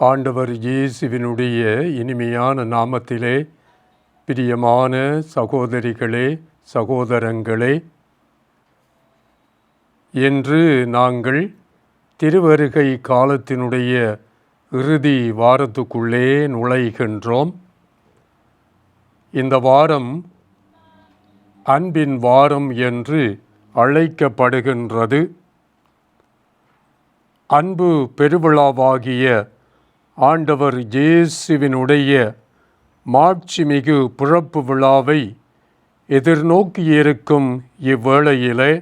ஆண்டவர் இயேசுவினுடைய இனிமையான நாமத்திலே பிரியமான சகோதரிகளே சகோதரங்களே என்று நாங்கள் திருவருகை காலத்தினுடைய இறுதி வாரத்துக்குள்ளே நுழைகின்றோம். இந்த வாரம் அன்பின் வாரம் என்று அழைக்கப்படுகின்றது. அன்பு பெருவிழாவாகிய ஆண்டவர் இயேசுவினுடைய மாட்சிமிகு பிறப்பு விழாவை எதிர்நோக்கியிருக்கும் இவ்வேளையிலே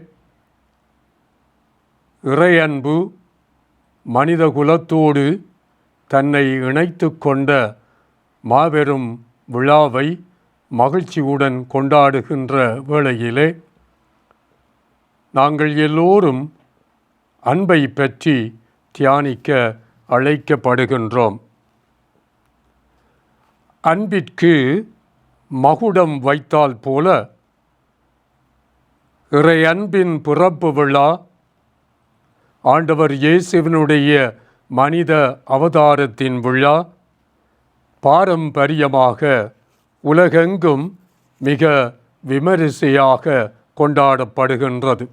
இறையன்பு மனித குலத்தோடு தன்னை இணைத்து கொண்ட மாபெரும் விழாவை மகிழ்ச்சியுடன் கொண்டாடுகின்ற வேளையிலே நாங்கள் எல்லோரும் அன்பை பற்றி தியானிக்க அழைக்கப்படுகின்றோம். அன்பிற்கு மகுடம் வைத்தால் போல இறை அன்பின் பிறப்பு விழா ஆண்டவர் இயேசுவினுடைய மனித அவதாரத்தின் விழா பாரம்பரியமாக உலகெங்கும் மிக விமரிசையாக கொண்டாடப்படுகின்றது.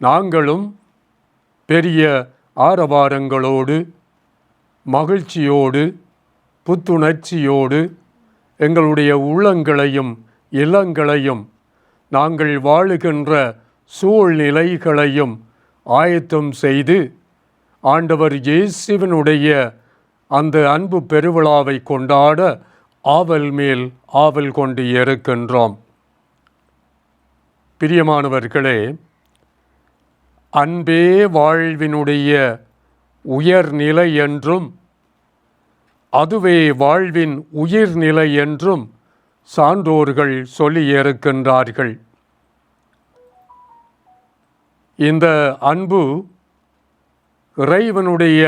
நாங்களும் பெரிய ஆரவாரங்களோடு மகிழ்ச்சியோடு புத்துணர்ச்சியோடு எங்களுடைய உள்ளங்களையும் இளங்களையும் நாங்கள் வாழுகின்ற சூழ்நிலைகளையும் ஆயத்தம் செய்து ஆண்டவர் இயேசுவனுடைய அந்த அன்பு பெருவிழாவை கொண்டாட ஆவல் மேல் ஆவல் கொண்டு இருக்கின்றோம். பிரியமானவர்களே அன்பே வாழ்வினுடைய உயர்நிலை என்றும் அதுவே வாழ்வின் உயிர்நிலை என்றும் சான்றோர்கள் சொல்லியிருக்கின்றார்கள் இந்த அன்பு இறைவனுடைய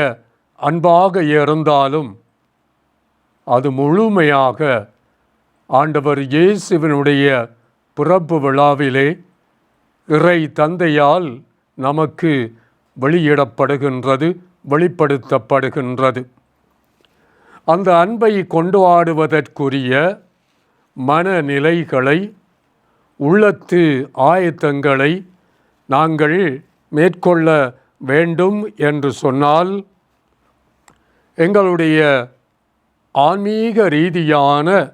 அன்பாக இருந்தாலும் அது முழுமையாக ஆண்டவர் இயேசுவினுடைய பிறப்பு விழாவிலே இறை தந்தையால் நமக்கு வெளியிடப்படுகின்றது வெளிப்படுத்தப்படுகின்றது. அந்த அன்பை கொண்டாடுவதற்குரிய மனநிலைகளை உள்ளத்து ஆயத்தங்களை நாங்கள் மேற்கொள்ள வேண்டும் என்று சொன்னால் எங்களுடைய ஆன்மீக ரீதியான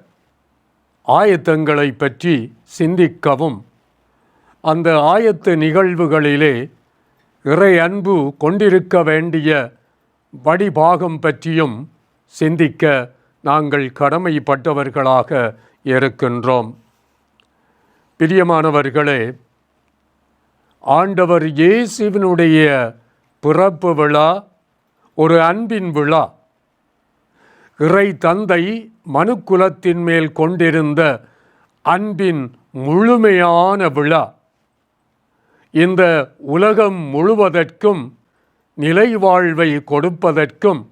ஆயத்தங்களை பற்றி சிந்திக்கவும் அந்த ஆயத்து நிகழ்வுகளிலே இறை அன்பு கொண்டிருக்க வேண்டிய வடிபாகம் பற்றியும் சிந்திக்க நாங்கள் கடமைப்பட்டவர்களாக இருக்கின்றோம். பிரியமானவர்களே ஆண்டவர் இயேசுவினுடைய பிறப்பு விழா ஒரு அன்பின் விழா இறை தந்தை மனுக்குலத்தின் மேல் கொண்டிருந்த அன்பின் முழுமையான விழா இந்த உலகம் முழுவதற்கும் நிலை வாழ்வை கொடுப்பதற்கும்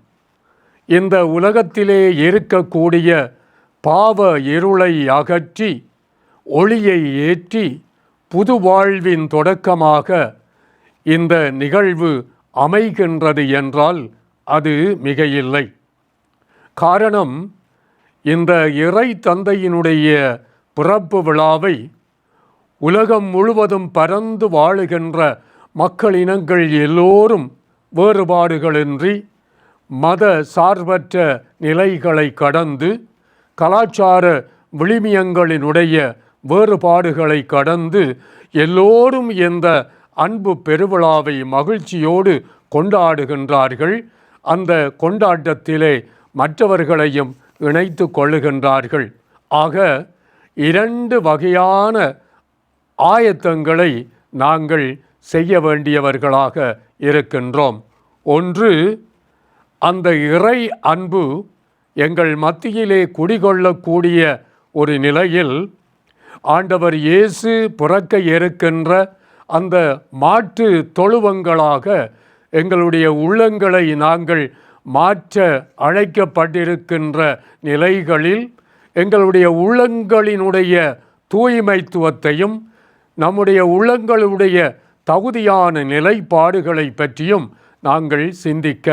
இந்த உலகத்திலே இருக்கக்கூடிய பாவ இருளை அகற்றி ஒளியை ஏற்றி புது வாழ்வின் தொடக்கமாக இந்த நிகழ்வு அமைகின்றது என்றால் அது மிகையில்லை. காரணம் இந்த இறை தந்தையினுடைய பிறப்பு விழாவை உலகம் முழுவதும் பறந்து வாழுகின்ற மக்கள் இனங்கள் எல்லோரும் வேறுபாடுகளின்றி மத சார்பற்ற நிலைகளை கடந்து கலாச்சார விளிமியங்களினுடைய வேறுபாடுகளை கடந்து எல்லோரும் இந்த அன்பு பெருவிழாவை மகிழ்ச்சியோடு கொண்டாடுகின்றார்கள். அந்த கொண்டாட்டத்திலே மற்றவர்களையும் இணைத்து கொள்ளுகின்றார்கள். ஆக இரண்டு வகையான ஆயத்தங்களை நாங்கள் செய்ய வேண்டியவர்களாக இருக்கின்றோம். ஒன்று அந்த இறை அன்பு எங்கள் மத்தியிலே குடிகொள்ளக்கூடிய ஒரு நிலையில் ஆண்டவர் இயேசு பிறக்க இருக்கின்ற அந்த மாற்று தொழுவங்களாக எங்களுடைய உள்ளங்களை நாங்கள் மாற்ற அழைக்கப்பட்டிருக்கின்ற நிலைகளில் எங்களுடைய உள்ளங்களினுடைய தூய்மைத்துவத்தையும் நம்முடைய உள்ளங்களுடைய தகுதியான நிலைப்பாடுகளை பற்றியும் நாங்கள் சிந்திக்க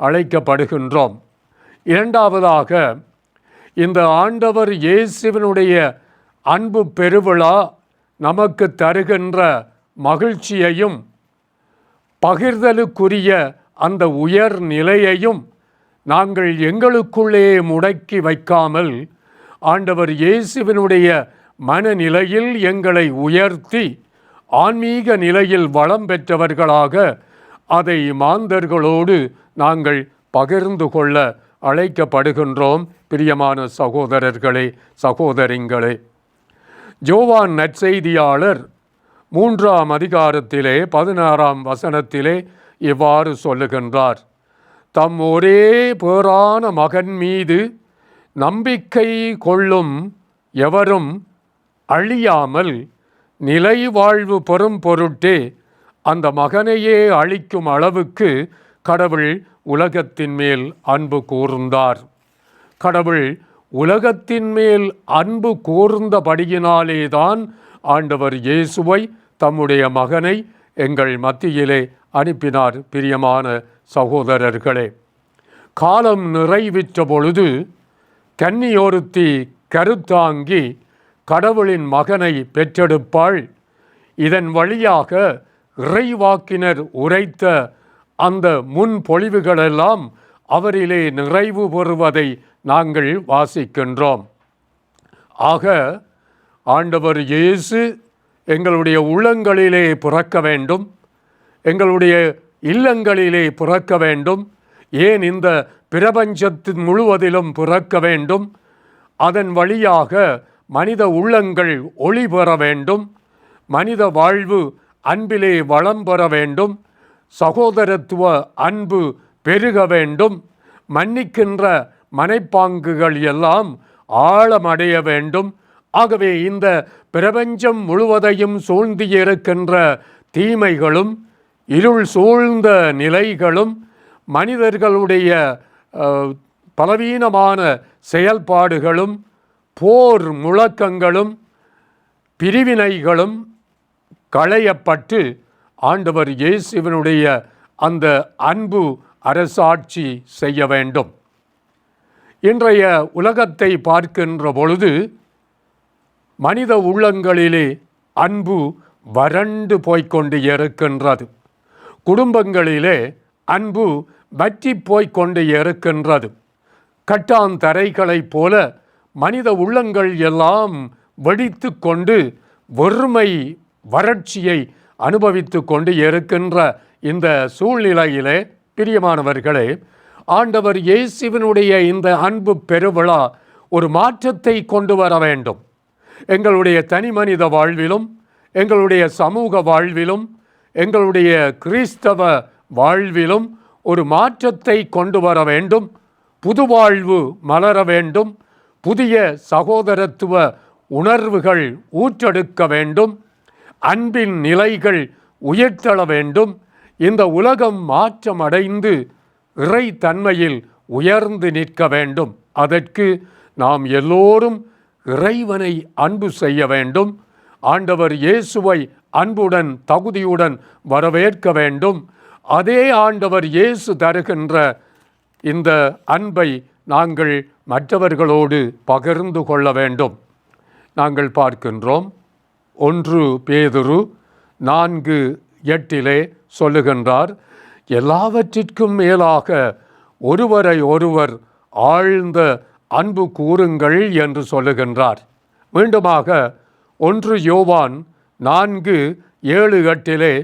அழைக்கப்படுகின்றோம். இரண்டாவதாக இந்த ஆண்டவர் இயேசுவினுடைய அன்பு பெருவிழா நமக்கு தருகின்ற மகிழ்ச்சியையும் பகிர்தலுக்குரிய அந்த உயர் நிலையையும் நாங்கள் எங்களுக்குள்ளே முடக்கி வைக்காமல் ஆண்டவர் இயேசுவினுடைய மனநிலையில் எங்களை உயர்த்தி ஆன்மீக நிலையில் வளம் பெற்றவர்களாக அதை மாந்தர்களோடு நாங்கள் பகிர்ந்து கொள்ள அழைக்கப்படுகின்றோம். பிரியமான சகோதரர்களே சகோதரிங்களே ஜோவான் நற்செய்தியாளர் மூன்றாம் அதிகாரத்திலே பதினாறாம் வசனத்திலே இவ்வாறு சொல்லுகின்றார். தம் ஒரே பேரான மகன் மீது நம்பிக்கை கொள்ளும் எவரும் அழியாமல் நிலை வாழ்வு பெறும் பொருட்டே அந்த மகனையே அழிக்கும் அளவுக்கு கடவுள் உலகத்தின் மேல் அன்பு கூர்ந்தார். கடவுள் உலகத்தின் மேல் அன்பு கூர்ந்தபடியினாலேதான் ஆண்டவர் இயேசுவை தம்முடைய மகனை எங்கள் மத்தியிலே அனுப்பினார் பிரியமான சகோதரர்களே. காலம் நிறைவிற்ற பொழுது கன்னியொருத்தி கருத்தாங்கி கடவுளின் மகனை பெற்றெடுப்பாள். இதன் வழியாக இறைவாக்கினர் உரைத்த அந்த முன் பொழிவுகளெல்லாம் அவரிலே நிறைவு பெறுவதை நாங்கள் வாசிக்கின்றோம். ஆக ஆண்டவர் இயேசு எங்களுடைய உள்ளங்களிலே பிறக்க வேண்டும். எங்களுடைய இல்லங்களிலே பிறக்க வேண்டும். ஏன் இந்த பிரபஞ்சத்தின் முழுவதிலும் பிறக்க வேண்டும்? அதன் வழியாக மனித உள்ளங்கள் ஒளி பெற வேண்டும். மனித வாழ்வு அன்பிலே வளம் பெற வேண்டும். சகோதரத்துவ அன்பு பெருக வேண்டும். மன்னிக்கின்ற மனைப்பாங்குகள் எல்லாம் ஆழமடைய வேண்டும். ஆகவே இந்த பிரபஞ்சம் முழுவதையும் சூழ்ந்து இருக்கின்ற தீமைகளும் இருள் சூழ்ந்த நிலைகளும் மனிதர்களுடைய பலவீனமான செயல்பாடுகளும் போர் முழக்கங்களும் பிரிவினைகளும் களையப்பட்டு ஆண்டவர் இயேசுவனுடைய அந்த அன்பு அரசாட்சி செய்ய வேண்டும். இன்றைய உலகத்தை பார்க்கின்ற பொழுது மனித உள்ளங்களிலே அன்பு வறண்டு போய்க்கொண்டு இருக்கின்றது. குடும்பங்களிலே அன்பு வற்றி போய்க்கொண்டு இருக்கின்றது. கட்டாந்தரைகளைப் போல மனித உள்ளங்கள் எல்லாம் வெடித்து கொண்டு வறுமை வறட்சியை அனுபவித்து கொண்டு இருக்கின்ற இந்த சூழ்நிலையிலே பிரியமானவர்களே ஆண்டவர் இயேசுவினுடைய இந்த அன்பு பெருவிழா ஒரு மாற்றத்தை கொண்டு வர வேண்டும். எங்களுடைய தனி மனித வாழ்விலும் எங்களுடைய சமூக வாழ்விலும் எங்களுடைய கிறிஸ்தவ வாழ்விலும் ஒரு மாற்றத்தை கொண்டு வர வேண்டும். புது வாழ்வு மலர வேண்டும். புதிய சகோதரத்துவ உணர்வுகள் ஊற்றெடுக்க வேண்டும். அன்பின் நிலைகள் உயர்த்தள வேண்டும். இந்த உலகம் மாற்றமடைந்து இறை தன்மையில் உயர்ந்து நிற்க வேண்டும். அதற்கு நாம் எல்லோரும் இறைவனை அன்பு செய்ய வேண்டும். ஆண்டவர் இயேசுவை அன்புடன் தகுதியுடன் வரவேற்க வேண்டும். அதே ஆண்டவர் இயேசு தருகின்ற இந்த அன்பை நாங்கள் மற்றவர்களோடு பகிர்ந்து கொள்ள வேண்டும். நாங்கள் பார்க்கின்றோம். ஒன்று பேதுரு நான்கு எட்டிலே சொல்லுகின்றார் எல்லாவற்றிற்கும் மேலாக ஒருவரை ஒருவர் ஆழ்ந்த அன்பு கூறுங்கள் என்று சொல்லுகின்றார். மீண்டுமாக ஒன்று யோவான் நான்கு ஏழு எட்டிலே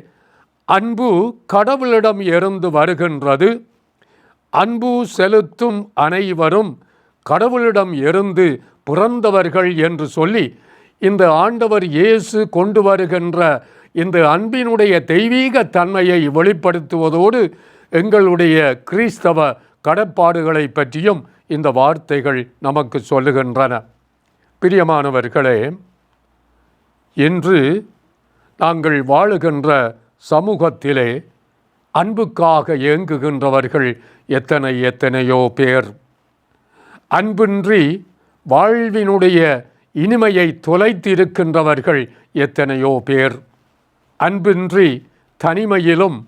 அன்பு கடவுளிடம் இருந்து வருகின்றது. அன்பு செலுத்தும் அனைவரும் கடவுளிடம் இருந்து பிறந்தவர்கள் என்று சொல்லி இந்த ஆண்டவர் இயேசு கொண்டு வருகின்ற இந்த அன்பினுடைய தெய்வீக தன்மையை வெளிப்படுத்துவதோடு எங்களுடைய கிறிஸ்தவ கடப்பாடுகளை பற்றியும் இந்த வார்த்தைகள் நமக்கு சொல்லுகின்றன. பிரியமானவர்களே இன்று நாங்கள் வாழுகின்ற சமூகத்திலே அன்புக்காக ஏங்குகின்றவர்கள் எத்தனை எத்தனையோ பேர். அன்பின்றி வாழ்வினுடைய இனிமையை தொலைத்திருக்கின்றவர்கள் எத்தனையோ பேர். அன்பின்றி தனிமையிலும்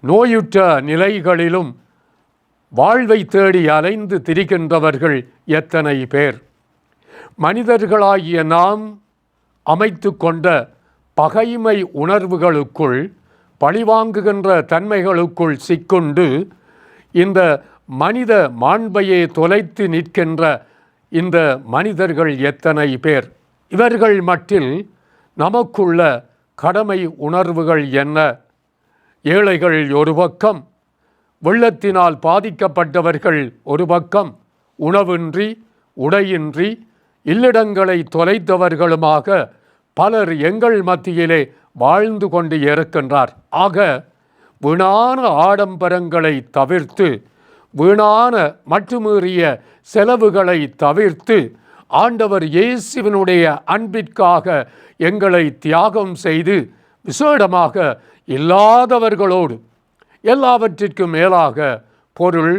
நோயுற்ற நிலைகளிலும் வாழ்வை தேடி அலைந்து திரிகின்றவர்கள் எத்தனை பேர். மனிதர்களாகிய நாம் அமைத்து கொண்ட பகைமை உணர்வுகளுக்குள் பழிவாங்குகின்ற தன்மைகளுக்குள் சிக்குண்டு இந்த மனித மாண்பையே தொலைத்து நிற்கின்ற இந்த மனிதர்கள் எத்தனை பேர்? இவர்கள் மட்டில் நமக்குள்ள கடமை உணர்வுகள் என்ன? ஏழைகள் ஒரு பக்கம் வெள்ளத்தினால் பாதிக்கப்பட்டவர்கள் ஒரு பக்கம் உணவின்றி உடையின்றி இல்லிடங்களை தொலைத்தவர்களுமாக பலர் எங்கள் மத்தியிலே வாழ்ந்து கொண்டு இருக்கின்றார். ஆக வினான ஆடம்பரங்களை தவிர்த்து வீணான மட்டுமீறிய செலவுகளை தவிர்த்து ஆண்டவர் இயேசுவினுடைய அன்பிற்காக எங்களை தியாகம் செய்து விசேடமாக இல்லாதவர்களோடு எல்லாவற்றிற்கும் மேலாக பொருள்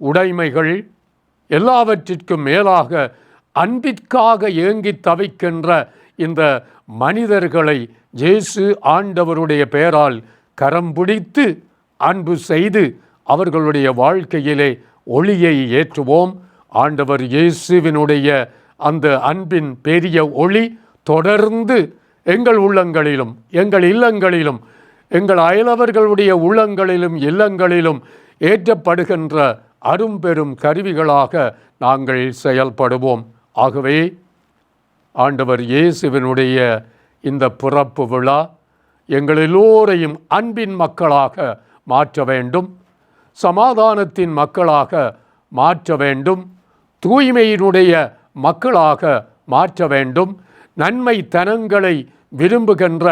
உடைமைகள் எல்லாவற்றிற்கும் மேலாக அன்பிற்காக ஏங்கி தவிக்கின்ற இந்த மனிதர்களை இயேசு ஆண்டவருடைய பெயரால் கரம் பிடித்து அன்பு செய்து அவர்களுடைய வாழ்க்கையிலே ஒளியை ஏற்றுவோம். ஆண்டவர் இயேசுவினுடைய அந்த அன்பின் பெரிய ஒளி தொடர்ந்து எங்கள் உள்ளங்களிலும் எங்கள் இல்லங்களிலும் எங்கள் அயலவர்களுடைய உள்ளங்களிலும் இல்லங்களிலும் ஏற்றப்படுகின்ற அரும்பெரும் கருவிகளாக நாங்கள் செயல்படுவோம். ஆகவே ஆண்டவர் இயேசுவினுடைய இந்த பிறப்பு விழா எங்கள் எல்லோரையும் அன்பின் மக்களாக மாற்ற வேண்டும். சமாதானத்தின் மக்களாக மாற்ற வேண்டும். தூய்மையினுடைய மக்களாக மாற்ற வேண்டும். நன்மை தனங்களை விரும்புகின்ற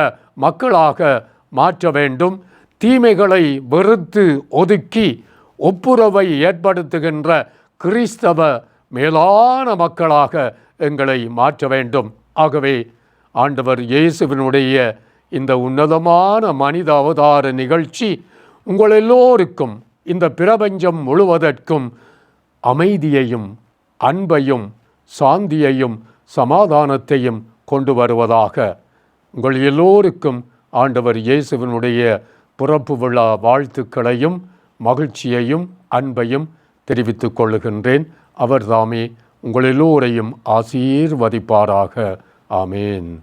மக்களாக மாற்ற வேண்டும். தீமைகளை வெறுத்து ஒதுக்கி ஒப்புரவை ஏற்படுத்துகின்ற கிறிஸ்தவ மேலான மக்களாக எங்களை மாற்ற வேண்டும். ஆகவே ஆண்டவர் இயேசுவினுடைய இந்த உன்னதமான மனித அவதார நிகழ்ச்சி உங்கள் எல்லோருக்கும் இந்த பிரபஞ்சம் முழுவதற்கும் அமைதியையும் அன்பையும் சாந்தியையும் சமாதானத்தையும் கொண்டு வருவதாக உங்கள் எல்லோருக்கும் ஆண்டவர் இயேசுவினுடைய பிறப்பு விழா வாழ்த்துக்களையும் மகிழ்ச்சியையும் அன்பையும் தெரிவித்துக் கொள்ளுகின்றேன். அவர் தாமே உங்கள் எல்லோரையும் ஆசீர்வதிப்பாராக. ஆமேன்.